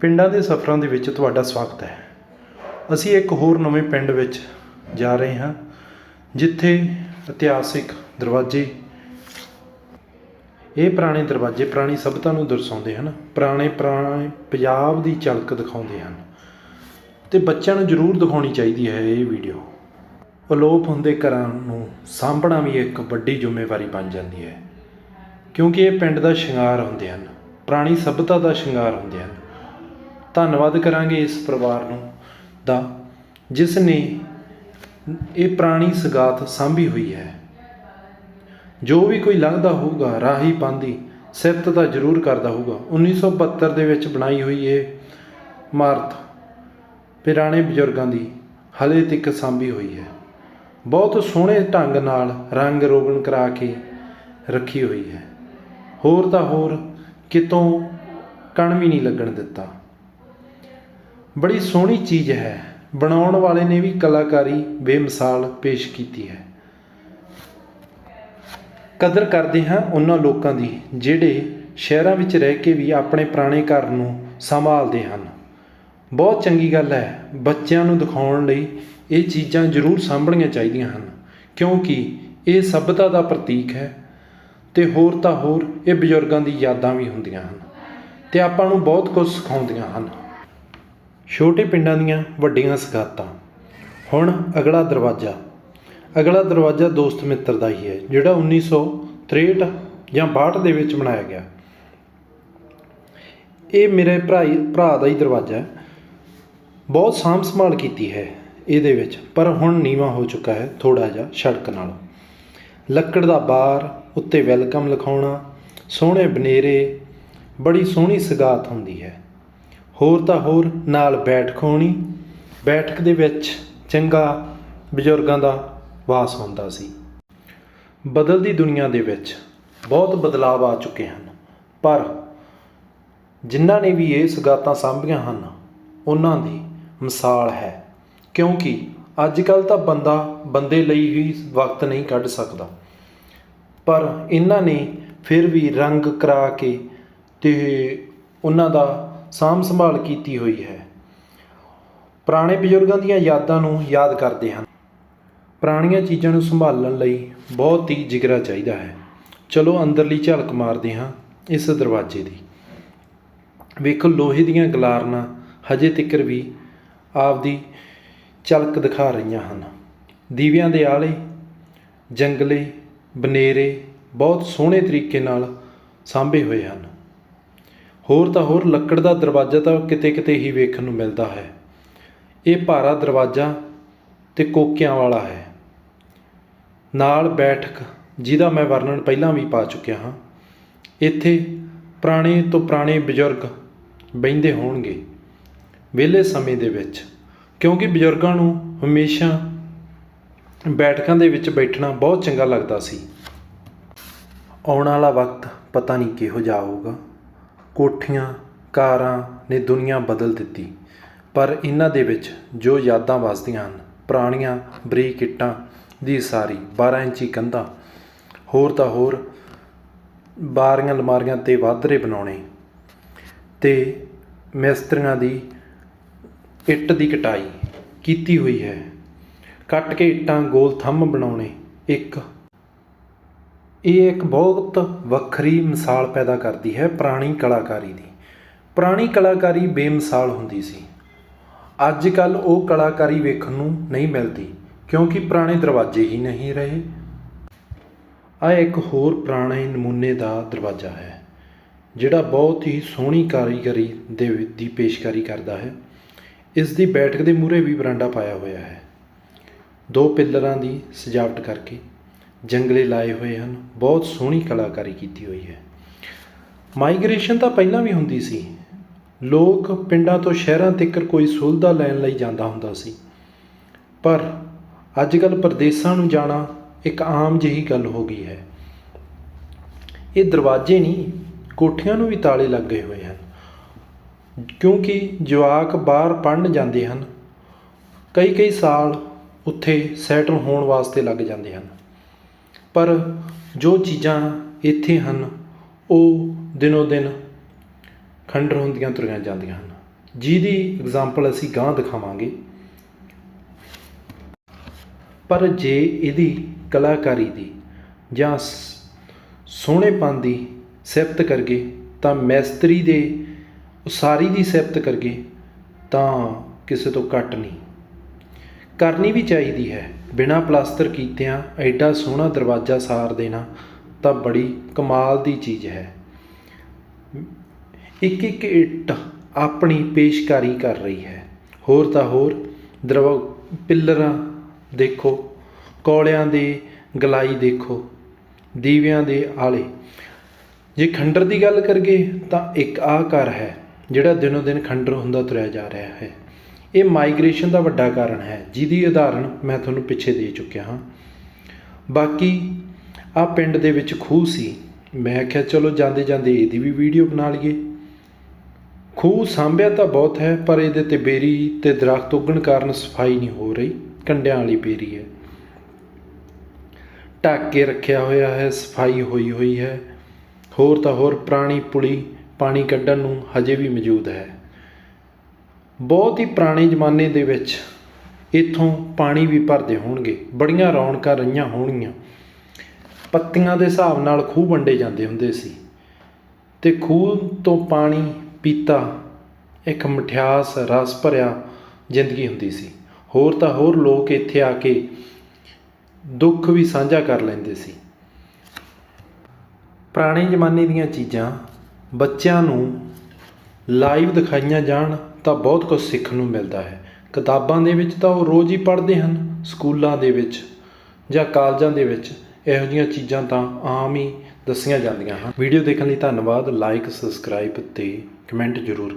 ਪਿੰਡਾਂ ਦੇ ਸਫ਼ਰਾਂ ਦੇ ਵਿੱਚ ਤੁਹਾਡਾ ਸਵਾਗਤ ਹੈ। ਅਸੀਂ ਇੱਕ ਹੋਰ ਨਵੇਂ ਪਿੰਡ ਵਿੱਚ ਜਾ ਰਹੇ ਹਾਂ, ਜਿੱਥੇ ਇਤਿਹਾਸਿਕ ਦਰਵਾਜ਼ੇ, ਇਹ ਪੁਰਾਣੇ ਦਰਵਾਜ਼ੇ ਪੁਰਾਣੀ ਸਭਿਅਤਾ ਨੂੰ ਦਰਸਾਉਂਦੇ ਹਨ, ਪੁਰਾਣੇ ਪੁਰਾਣੇ ਪੰਜਾਬ ਦੀ ਝਲਕ ਦਿਖਾਉਂਦੇ ਹਨ। ਤੇ ਬੱਚਿਆਂ ਨੂੰ ਜ਼ਰੂਰ ਦਿਖਾਉਣੀ ਚਾਹੀਦੀ ਹੈ ਇਹ ਵੀਡੀਓ। ਅਲੋਪ ਹੁੰਦੇ ਘਰਾਂ ਨੂੰ ਸਾਂਭਣਾ ਵੀ ਇੱਕ ਵੱਡੀ ਜ਼ਿੰਮੇਵਾਰੀ ਬਣ ਜਾਂਦੀ ਹੈ, ਕਿਉਂਕਿ ਇਹ ਪਿੰਡ ਦਾ ਸ਼ਿੰਗਾਰ ਹੁੰਦੇ ਹਨ, ਪੁਰਾਣੀ ਸਭਿਅਤਾ ਦਾ ਸ਼ਿੰਗਾਰ ਹੁੰਦੇ ਹਨ। ਧੰਨਵਾਦ ਕਰਾਂਗੇ ਇਸ ਪਰਿਵਾਰ ਨੂੰ ਦਾ, ਜਿਸ ਨੇ ਇਹ ਪੁਰਾਣੀ ਸਗਾਤ ਸਾਂਭੀ ਹੋਈ ਹੈ। ਜੋ ਵੀ ਕੋਈ ਲੰਘਦਾ ਹੋਊਗਾ, ਰਾਹੀ ਪਾਂਦੀ ਸਿਫਤ ਤਾਂ ਜ਼ਰੂਰ ਕਰਦਾ ਹੋਊਗਾ। 1972 ਦੇ ਵਿੱਚ ਬਣਾਈ ਹੋਈ ਇਹ ਇਮਾਰਤ ਪੁਰਾਣੇ ਬਜ਼ੁਰਗਾਂ ਦੀ ਹਲੇ ਤੱਕ ਸਾਂਭੀ ਹੋਈ ਹੈ। ਬਹੁਤ ਸੋਹਣੇ ਢੰਗ ਨਾਲ ਰੰਗ ਰੋਗਨ ਕਰਾ ਕੇ ਰੱਖੀ ਹੋਈ ਹੈ। ਹੋਰ ਤਾਂ ਹੋਰ ਕਿਤੋਂ ਕਣ ਵੀ ਨਹੀਂ ਲੱਗਣ ਦਿੱਤਾ। ਬੜੀ ਸੋਹਣੀ ਚੀਜ਼ ਹੈ। ਬਣਾਉਣ ਵਾਲੇ ਨੇ ਵੀ ਕਲਾਕਾਰੀ ਬੇਮਿਸਾਲ ਪੇਸ਼ ਕੀਤੀ ਹੈ। ਕਦਰ ਕਰਦੇ ਹਾਂ ਉਹਨਾਂ ਲੋਕਾਂ ਦੀ, ਜਿਹੜੇ ਸ਼ਹਿਰਾਂ ਵਿੱਚ ਰਹਿ ਕੇ ਵੀ ਆਪਣੇ ਪੁਰਾਣੇ ਘਰ ਨੂੰ ਸੰਭਾਲਦੇ ਹਨ। ਬਹੁਤ ਚੰਗੀ ਗੱਲ ਹੈ, ਬੱਚਿਆਂ ਨੂੰ ਦਿਖਾਉਣ ਲਈ ਇਹ ਚੀਜ਼ਾਂ ਜ਼ਰੂਰ ਸਾਂਭਣੀਆਂ ਚਾਹੀਦੀਆਂ ਹਨ, ਕਿਉਂਕਿ ਇਹ ਸਭਿਅਤਾ ਦਾ ਪ੍ਰਤੀਕ ਹੈ ਤੇ ਹੋਰ ਤਾਂ ਹੋਰ ਇਹ ਬਜ਼ੁਰਗਾਂ ਦੀ ਯਾਦਾਂ ਵੀ ਹੁੰਦੀਆਂ ਹਨ ਤੇ ਆਪਾਂ ਨੂੰ ਬਹੁਤ ਕੁਝ ਸਿਖਾਉਂਦੀਆਂ ਹਨ। ਛੋਟੇ ਪਿੰਡਾਂ ਦੀਆਂ ਵੱਡੀਆਂ ਸਗਾਤਾਂ। ਹੁਣ ਅਗਲਾ ਦਰਵਾਜ਼ਾ। ਅਗਲਾ ਦਰਵਾਜ਼ਾ ਦੋਸਤ ਮਿੱਤਰ ਦਾ ਹੀ ਹੈ, ਜਿਹੜਾ 1963 ਜਾਂ 62 ਦੇ ਵਿੱਚ ਬਣਾਇਆ ਗਿਆ। ਇਹ ਮੇਰੇ ਭਰਾ ਭਰਾ ਦਾ ਹੀ ਦਰਵਾਜ਼ਾ ਹੈ। ਬਹੁਤ ਸਾਂਭ ਸੰਭਾਲ ਕੀਤੀ ਹੈ ਇਹਦੇ ਵਿੱਚ, ਪਰ ਹੁਣ ਨੀਵਾ ਹੋ ਚੁੱਕਾ ਹੈ ਥੋੜਾ ਜਿਹਾ ਸੜਕ ਨਾਲੋਂ। ਲੱਕੜ ਦਾ ਬਾਰ, ਉੱਤੇ ਵੈਲਕਮ ਲਿਖਾਉਣਾ, ਸੋਹਣੇ ਬਨੇਰੇ, ਬੜੀ ਸੋਹਣੀ ਸਗਾਤ ਹੁੰਦੀ ਹੈ। ਹੋਰ ਤਾਂ ਹੋਰ ਨਾਲ ਬੈਠਕ ਹੋਣੀ। ਬੈਠਕ ਦੇ ਵਿੱਚ ਚੰਗਾ ਬਜ਼ੁਰਗਾਂ ਦਾ ਵਾਸ ਹੁੰਦਾ ਸੀ। ਬਦਲਦੀ ਦੁਨੀਆ ਦੇ ਵਿੱਚ ਬਹੁਤ ਬਦਲਾਅ ਆ ਚੁੱਕੇ ਹਨ। ਪਰ ਜਿਨ੍ਹਾਂ ਨੇ ਵੀ ਇਹ ਸਗਾਤਾਂ ਸਾਂਭੀਆਂ ਹਨ, ਉਹਨਾਂ ਦੀ ਮਿਸਾਲ ਹੈ। ਕਿਉਂਕਿ ਅੱਜ ਕੱਲ ਤਾਂ ਬੰਦਾ ਬੰਦੇ ਲਈ ਹੀ ਵਕਤ ਨਹੀਂ ਕੱਢ ਸਕਦਾ। ਪਰ ਇਹਨਾਂ ਨੇ ਫਿਰ ਵੀ ਰੰਗ ਕਰਾ ਕੇ ਤੇ ਉਹਨਾਂ ਦਾ ਸਾਂਭ ਸੰਭਾਲ ਕੀਤੀ ਹੋਈ ਹੈ। ਪੁਰਾਣੇ ਬਜ਼ੁਰਗਾਂ ਦੀਆਂ ਯਾਦਾਂ ਨੂੰ ਯਾਦ ਕਰਦੇ ਹਨ। ਪੁਰਾਣੀਆਂ ਚੀਜ਼ਾਂ ਨੂੰ ਸੰਭਾਲਣ ਲਈ ਬਹੁਤ ਹੀ ਜਿਗਰਾ ਚਾਹੀਦਾ ਹੈ। ਚਲੋ ਅੰਦਰਲੀ ਝਲਕ ਮਾਰਦੇ ਹਾਂ ਇਸ ਦਰਵਾਜ਼ੇ ਦੀ। ਵੇਖੋ ਲੋਹੇ ਦੀਆਂ ਗਲਾਰਨਾਂ ਹਜੇ ਤੱਕਰ ਵੀ ਆਪਦੀ ਝਲਕ ਦਿਖਾ ਰਹੀਆਂ ਹਨ। ਦੀਵਿਆਂ ਦੇ ਆਲੇ, ਜੰਗਲੇ, ਬਨੇਰੇ ਬਹੁਤ ਸੋਹਣੇ ਤਰੀਕੇ ਨਾਲ ਸਾਂਭੇ ਹੋਏ ਹਨ। ਹੋਰ ਤਾਂ ਹੋਰ ਲੱਕੜ ਦਾ ਦਰਵਾਜ਼ਾ ਤਾਂ ਕਿਤੇ ਕਿਤੇ ਹੀ ਵੇਖਣ ਨੂੰ ਮਿਲਦਾ ਹੈ। ਇਹ ਭਾਰਾ ਦਰਵਾਜ਼ਾ ਤੇ ਕੋਕਿਆਂ ਵਾਲਾ ਹੈ। ਨਾਲ ਬੈਠਕ, ਜਿਹਦਾ ਮੈਂ ਵਰਣਨ ਪਹਿਲਾਂ ਵੀ ਪਾ ਚੁੱਕਿਆ ਹਾਂ, ਇੱਥੇ ਪੁਰਾਣੇ ਤੋਂ ਪੁਰਾਣੇ ਬਜ਼ੁਰਗ ਬਹਿੰਦੇ ਹੋਣਗੇ ਵਿਹਲੇ ਸਮੇਂ ਦੇ ਵਿੱਚ, ਕਿਉਂਕਿ ਬਜ਼ੁਰਗਾਂ ਨੂੰ ਹਮੇਸ਼ਾ ਬੈਠਕਾਂ ਦੇ ਵਿੱਚ ਬੈਠਣਾ ਬਹੁਤ ਚੰਗਾ ਲੱਗਦਾ ਸੀ। ਆਉਣ ਵਾਲਾ ਵਕਤ ਪਤਾ ਨਹੀਂ ਕਿਹੋ ਜਿਹਾ ਹੋਊਗਾ ਕੋਠੀਆਂ, ਕਾਰਾਂ ਨੇ ਦੁਨੀਆ ਬਦਲ ਦਿੱਤੀ। ਪਰ ਇਹਨਾਂ ਦੇ ਵਿੱਚ ਜੋ ਯਾਦਾਂ ਵੱਸਦੀਆਂ ਹਨ, ਪੁਰਾਣੀਆਂ ਬਰੀਕ ਇੱਟਾਂ ਦੀ ਸਾਰੀ 12 ਇੰਚੀ ਕੰਧਾਂ, ਹੋਰ ਤਾਂ ਹੋਰ ਬਾਰੀਆਂ ਅਲਮਾਰੀਆਂ ਤੇ ਵਾਧਰੇ ਬਣਾਉਣੇ ਤੇ ਮਿਸਤਰੀਆਂ ਦੀ ਇੱਟ ਦੀ ਕਟਾਈ ਕੀਤੀ ਹੋਈ ਹੈ। ਕੱਟ ਕੇ ਇੱਟਾਂ ਗੋਲ ਥੰਮ ਬਣਾਉਣੇ ਇੱਕ ਇਹ ਇੱਕ ਬਹੁਤ ਵੱਖਰੀ ਮਿਸਾਲ ਪੈਦਾ ਕਰਦੀ ਹੈ ਪੁਰਾਣੀ ਕਲਾਕਾਰੀ ਦੀ। ਪੁਰਾਣੀ ਕਲਾਕਾਰੀ ਬੇਮਿਸਾਲ ਹੁੰਦੀ ਸੀ। ਅੱਜ ਕੱਲ ਉਹ ਕਲਾਕਾਰੀ ਵੇਖਣ ਨੂੰ ਨਹੀਂ ਮਿਲਦੀ, ਕਿਉਂਕਿ ਪੁਰਾਣੇ ਦਰਵਾਜ਼ੇ ਹੀ ਨਹੀਂ ਰਹੇ। ਆ ਇੱਕ ਹੋਰ ਪੁਰਾਣੇ ਨਮੂਨੇ ਦਾ ਦਰਵਾਜ਼ਾ ਹੈ, ਜਿਹੜਾ ਬਹੁਤ ਹੀ ਸੋਹਣੀ ਕਾਰੀਗਰੀ ਦੇ ਦੀ ਪੇਸ਼ਕਾਰੀ ਕਰਦਾ ਹੈ। ਇਸ ਦੀ ਬੈਠਕ ਦੇ ਮੂਹਰੇ ਵੀ ਬਰਾਂਡਾ ਪਾਇਆ ਹੋਇਆ ਹੈ। ਦੋ ਪਿੱਲਰਾਂ ਦੀ ਸਜਾਵਟ ਕਰਕੇ ਜੰਗਲੇ ਲਾਏ ਹੋਏ ਹਨ। ਬਹੁਤ ਸੋਹਣੀ ਕਲਾਕਾਰੀ ਕੀਤੀ ਹੋਈ ਹੈ। ਮਾਈਗ੍ਰੇਸ਼ਨ ਤਾਂ ਪਹਿਲਾਂ ਵੀ ਹੁੰਦੀ ਸੀ। ਲੋਕ ਪਿੰਡਾਂ ਤੋਂ ਸ਼ਹਿਰਾਂ ਤੱਕ ਕੋਈ ਸੁਵਿਧਾ ਲੈਣ ਲਈ ਜਾਂਦਾ ਹੁੰਦਾ ਸੀ। ਪਰ ਅੱਜ ਕੱਲ ਪ੍ਰਦੇਸਾਂ ਨੂੰ ਜਾਣਾ ਇੱਕ ਆਮ ਜਿਹੀ ਗੱਲ ਹੋ ਗਈ ਹੈ। ਇਹ ਦਰਵਾਜ਼ੇ ਨਹੀਂ, ਕੋਠੀਆਂ ਨੂੰ ਵੀ ਤਾਲੇ ਲੱਗੇ ਹੋਏ ਹਨ। ਕਿਉਂਕਿ ਜਵਾਕ ਬਾਹਰ ਪੜਨ ਜਾਂਦੇ ਹਨ। ਕਈ ਕਈ ਸਾਲ ਉੱਥੇ ਸੈਟਲ ਹੋਣ ਵਾਸਤੇ ਲੱਗ ਜਾਂਦੇ ਹਨ। ਪਰ ਜੋ ਚੀਜ਼ਾਂ ਇੱਥੇ ਹਨ, ਉਹ ਦਿਨੋ ਦਿਨ ਖੰਡਰ ਹੁੰਦੀਆਂ ਤੁਰੀਆਂ ਜਾਂਦੀਆਂ ਹਨ। ਜਿਹਦੀ ਇਗਜ਼ਾਮਪਲ ਅਸੀਂ ਗਾਂ ਦਿਖਾਵਾਂਗੇ। ਪਰ ਜੇ ਇਹਦੀ ਕਲਾਕਾਰੀ ਦੀ ਜਾਂ ਸ- ਸੋਹਣੇਪਨ ਦੀ ਸਿਫਤ ਕਰਗੇ, ਤਾਂ ਮੈਸਤਰੀ ਦੇ ਉਸਾਰੀ ਦੀ ਸਿਫਤ ਕਰਗੇ, ਤਾਂ ਕਿਸੇ ਤੋਂ ਘੱਟ ਨਹੀਂ। ਕਰਨੀ ਵੀ ਚਾਹੀਦੀ ਹੈ। ਬਿਨਾਂ ਪਲਾਸਟਰ ਕੀਤਿਆਂ ਐਡਾ ਸੋਹਣਾ ਦਰਵਾਜ਼ਾ ਸਾਰ ਦੇਣਾ ਤਾਂ ਬੜੀ ਕਮਾਲ ਦੀ ਚੀਜ਼ ਹੈ। ਇੱਕ ਇੱਕ ਇੱਟ ਆਪਣੀ ਪੇਸ਼ਕਾਰੀ ਕਰ ਰਹੀ ਹੈ। ਹੋਰ ਤਾਂ ਹੋਰ, ਦਰਵਾ, ਪਿੱਲਰਾਂ ਦੇਖੋ, ਕੌਲਿਆਂ ਦੇ ਗਲਾਈ ਦੇਖੋ, ਦੀਵਿਆਂ ਦੇ ਆਲੇ। ਜੇ ਖੰਡਰ ਦੀ ਗੱਲ ਕਰੀਏ ਤਾਂ ਇੱਕ ਆਹ ਘਰ ਹੈ, ਜਿਹੜਾ ਦਿਨੋ ਦਿਨ ਖੰਡਰ ਹੁੰਦਾ ਤੁਰਿਆ ਜਾ ਰਿਹਾ ਹੈ। ਇਹ ਮਾਈਗ੍ਰੇਸ਼ਨ ਦਾ ਵੱਡਾ ਕਾਰਨ ਹੈ, ਜਿਹਦੀ ਉਦਾਹਰਣ ਮੈਂ ਤੁਹਾਨੂੰ ਪਿੱਛੇ ਦੇ ਚੁੱਕਿਆ ਹਾਂ। ਬਾਕੀ ਆ ਪਿੰਡ ਦੇ ਵਿੱਚ ਖੂਹ ਸੀ। ਮੈਂ ਆਖਿਆ, ਚਲੋ ਜਾਂਦੇ ਜਾਂਦੇ ਇਹਦੀ ਵੀ ਵੀਡੀਓ ਬਣਾ ਲਈਏ। ਖੂਹ ਸਾਂਭਿਆ ਤਾਂ ਬਹੁਤ ਹੈ, ਪਰ ਇਹਦੇ ਤੇ ਬੇਰੀ ਤੇ ਦਰਖਤ ਉੱਗਣ ਕਾਰਨ ਸਫ਼ਾਈ ਨਹੀਂ ਹੋ ਰਹੀ। ਕੰਡਿਆਂ ਵਾਲੀ ਬੇਰੀ ਹੈ। ਢੱਕ ਕੇ ਰੱਖਿਆ ਹੋਇਆ ਹੈ, ਸਫ਼ਾਈ ਹੋਈ ਹੋਈ ਹੈ। ਹੋਰ ਤਾਂ ਹੋਰ, ਪੁਰਾਣੀ ਪੁਲੀ ਪਾਣੀ ਕੱਢਣ ਨੂੰ ਹਜੇ ਵੀ ਮੌਜੂਦ ਹੈ। ਬਹੁਤ ਹੀ ਪੁਰਾਣੇ ਜ਼ਮਾਨੇ ਦੇ ਵਿੱਚ ਇੱਥੋਂ ਪਾਣੀ ਵੀ ਭਰਦੇ ਹੋਣਗੇ, ਬੜੀਆਂ ਰੌਣਕਾਂ ਰਹੀਆਂ ਹੋਣਗੀਆਂ। ਪੱਤੀਆਂ ਦੇ ਹਿਸਾਬ ਨਾਲ ਖੂਹ ਵੰਡੇ ਜਾਂਦੇ ਹੁੰਦੇ ਸੀ ਤੇ ਖੂਹ ਤੋਂ ਪਾਣੀ ਪੀਤਾ ਇੱਕ ਮਠਿਆਸ ਰਸ ਭਰਿਆ ਜ਼ਿੰਦਗੀ ਹੁੰਦੀ ਸੀ। ਹੋਰ ਤਾਂ ਹੋਰ ਲੋਕ ਇੱਥੇ ਆ ਕੇ ਦੁੱਖ ਵੀ ਸਾਂਝਾ ਕਰ ਲੈਂਦੇ ਸੀ। ਪੁਰਾਣੇ ਜ਼ਮਾਨੇ ਦੀਆਂ ਚੀਜ਼ਾਂ ਬੱਚਿਆਂ ਨੂੰ ਲਾਈਵ ਦਿਖਾਈਆਂ ਜਾਣ ਤਾਂ ਬਹੁਤ ਕੁਝ ਸਿੱਖਣ ਨੂੰ ਮਿਲਦਾ ਹੈ। ਕਿਤਾਬਾਂ ਦੇ ਵਿੱਚ ਤਾਂ ਉਹ ਰੋਜ਼ ਹੀ ਪੜ੍ਹਦੇ ਹਨ, ਸਕੂਲਾਂ ਦੇ ਵਿੱਚ ਜਾਂ ਕਾਲਜਾਂ ਦੇ ਵਿੱਚ। ਇਹੋ ਜਿਹੀਆਂ ਚੀਜ਼ਾਂ ਤਾਂ ਆਮ ਹੀ ਦੱਸੀਆਂ ਜਾਂਦੀਆਂ ਹਨ। ਵੀਡੀਓ ਦੇਖਣ ਲਈ ਧੰਨਵਾਦ, ਲਾਈਕ, ਸਬਸਕ੍ਰਾਈਬ ਅਤੇ ਕਮੈਂਟ ਜ਼ਰੂਰ